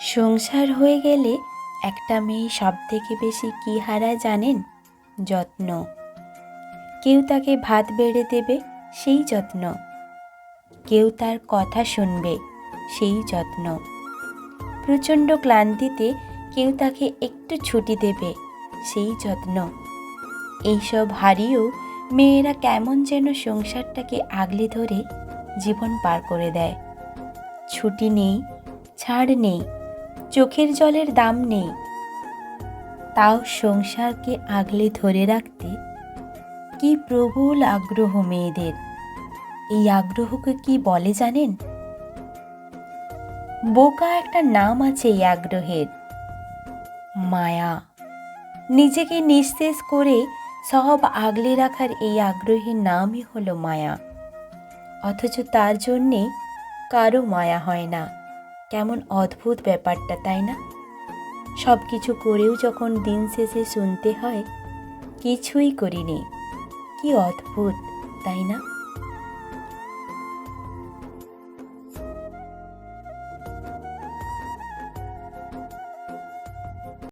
সংসার হয়ে গেলে একটা মেয়ে সব থেকে বেশি কী হারায় জানেন? যত্ন। কেউ তাকে ভাত বেড়ে দেবে, সেই যত্ন। কেউ তার কথা শুনবে, সেই যত্ন। প্রচণ্ড ক্লান্তিতে কেউ তাকে একটু ছুটি দেবে, সেই যত্ন। এইসব হারিয়েও মেয়েরা কেমন যেন সংসারটাকে আগলে ধরে জীবন পার করে দেয়। ছুটি নেই, ছাড় নেই। চোখের জলের দাম নেই। তাও সংসারকে আগলে ধরে রাখতে কি প্রবল আগ্রহ মেয়েদের। এই আগ্রহকে কি বলে জানেন? বোকা একটা নাম আছে এই আগ্রহের। মায়া। নিজেকে নিঃশেষ করে সব আগলে রাখার এই আগ্রহের নামই হলো মায়া। অথচ তার জন্যে কারও মায়া হয় না। কেমন অদ্ভুত ব্যাপারটা, তাই না? সব কিছু করেও যখন দিন শেষে শুনতে হয়, কিছুই করিনি। কি অদ্ভুত, তাই না?